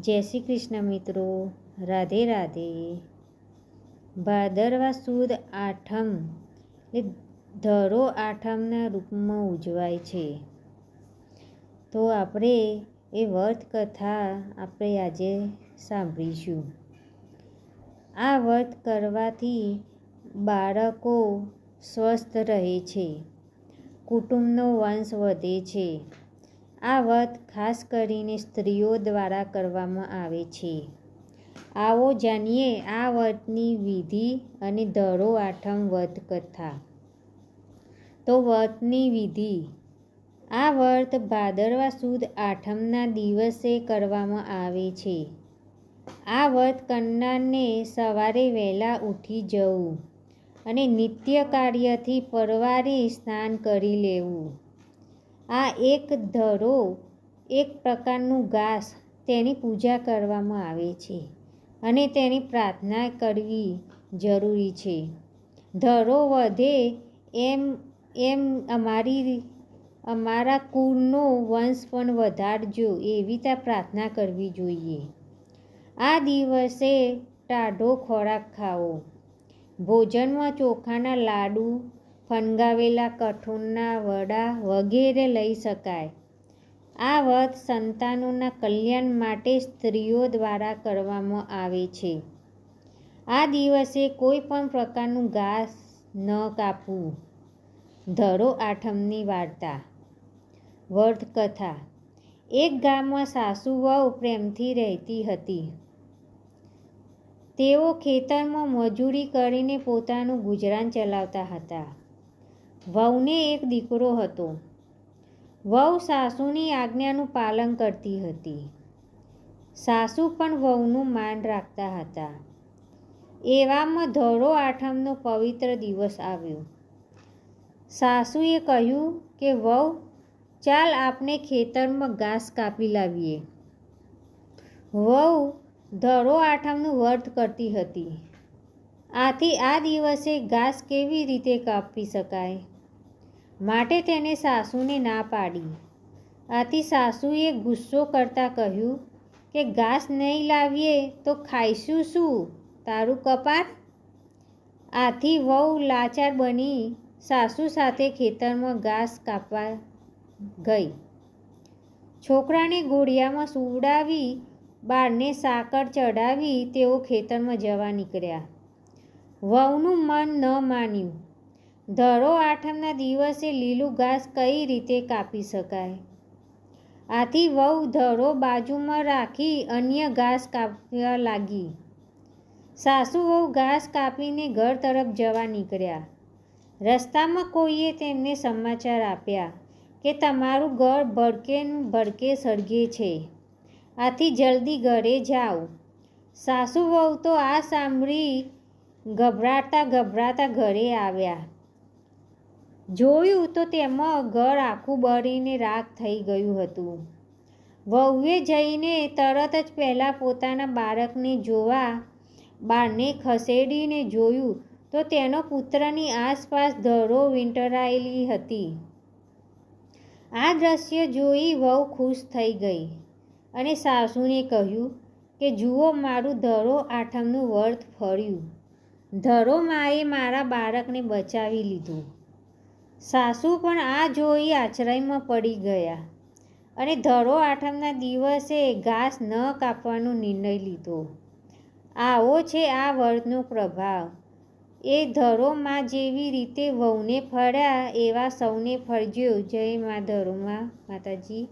જય શ્રી કૃષ્ણ મિત્રો. રાધે રાધે. ભાદરવા સુદ આઠમ. એ ધરો આઠમના રૂપમાં ઉજવાય છે. તો આપણે એ વર્ત કથા આપણે આજે સાંભળીશું. આ વર્ત કરવાથી બાળકો સ્વસ્થ રહે છે. કુટુંબનો વંશ વધે છે. આ વ્રત ખાસ કરીને સ્ત્રીઓ દ્વારા કરવામાં આવે છે. આવો જાણીએ આ વ્રતની વિધિ અને ધરો આઠમ વ્રત કથા તો વ્રતની વિધિ. આ વ્રત ભાદરવા સુદ આઠમના દિવસે કરવામાં આવે છે. આ વ્રત કરનારને સવારે વહેલા ઉઠી જવું અને નિત્ય કાર્યથી પરવારે સ્નાન કરી લેવું. આ એક ધરો, એક પ્રકારનું ઘાસ તેની પૂજા કરવામાં આવે છે અને તેની પ્રાર્થના કરવી જરૂરી છે. ધરો વધે એમ એમ અમારી, અમારા કુળનો વંશ પણ વધારજો એવી ત્યાં પ્રાર્થના કરવી જોઈએ. આ દિવસે ટાઢો ખોરાક ખાવો ભોજનમાં ચોખાના લાડુ ફણગાવેલા કઠોળના વડા વગેરે લઈ શકાય. આ વ્રત સંતાનોના કલ્યાણ માટે સ્ત્રીઓ દ્વારા કરવામાં આવે છે. આ દિવસે કોઈ પણ પ્રકારનું ઘાસ ન કાપવું. ધરો આઠમની વાર્તા. વર્ત કથા એક ગામમાં સાસુ વહુ પ્રેમથી રહેતી હતી. તેઓ ખેતરમાં મજૂરી કરીને પોતાનું ગુજરાન ચલાવતા હતા. વહુને એક દીકરો હતો. વહુ સાસુની આજ્ઞાનું પાલન કરતી હતી. સાસુ પણ વહુનું માન રાખતા હતા. એવામાં ધોળો આઠમનો પવિત્ર દિવસ આવ્યો. સાસુએ કહ્યું કે, વહુ, ચાલ આપણે ખેતરમાં ઘાસ કાપી લાવીએ. વહુ ધરો આઠમનું વ્રત કરતી હતી. આથી આ દિવસે ઘાસ કેવી રીતે કાપી શકાય? માટે તેને સાસુને ના પાડી. આથી સાસુએ ગુસ્સો કરતાં કહ્યું કે, ઘાસ નહીં લાવીએ તો ખાઈશું શું? તારું કપાત આથી વહુ લાચાર બની સાસુ સાથે ખેતરમાં ઘાસ કાપવા ગઈ. છોકરાને ઘોડિયામાં સુવડાવી બારને સાકર ચડાવી તેઓ ખેતરમાં જવા નીકળ્યા. વહુનું મન ન માન્યું. ધરો આઠમના દિવસે લીલું ઘાસ કઈ રીતે કાપી શકાય? આથી વહુ ધરો બાજુમાં રાખી અન્ય ઘાસ કાપવા લાગી. સાસુ વહુ ઘાસ કાપીને ઘર તરફ જવા નીકળ્યા. રસ્તામાં કોઈએ તેમને સમાચાર આપ્યા કે તમારું ઘર ભડકે ભડકે સળગે છે. આથી જલ્દી ઘરે જાઓ. સાસુ વહુ તો આ સાંભળી ગભરાતા ગભરાતા ઘરે આવ્યા. જોયું તો તેમાં ઘર આખું બળીને રાખ થઈ ગયું હતું. વહુએ જઈને તરત જ પહેલાં પોતાના બાળકને જોવા બારને ખસેડીને જોયું તો તેનો પુત્રની આસપાસ ધરો વીંટરાયેલી હતી. આ દ્રશ્ય જોઈ વહુ ખુશ થઈ ગઈ અને સાસુને કહ્યું કે, જુઓ, મારું ધરો આઠમનું વર્ત ફળ્યું ધરો માએ મારા બાળકને બચાવી લીધું. સાસુ પણ આ જોઈ આશ્રયમાં પડી ગયા અને ધરો આઠમના દિવસે ઘાસ ન કાપવાનો નિર્ણય લીધો. આવો છે આ વર્તનો પ્રભાવ. એ ધરોમાં જેવી રીતે વહુને ફળ્યા એવા સૌને ફળજ્યો જય મા ધરોમાં માતાજી.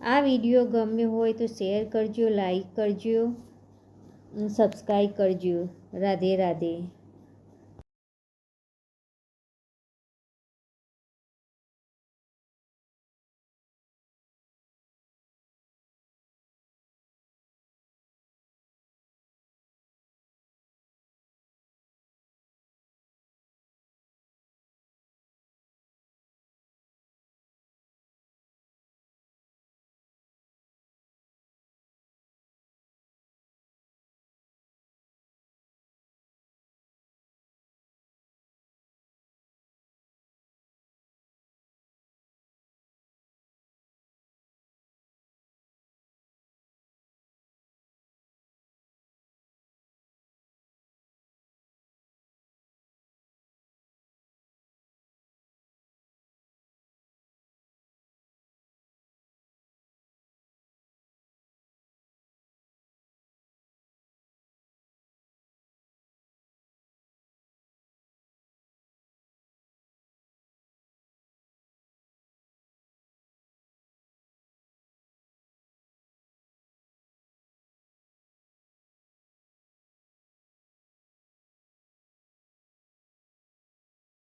આ વીડિયો ગમ્યો હોય તો શેર કરજો, લાઈક કરજો સબસ્ક્રાઈબ કરજો. રાધે રાધે.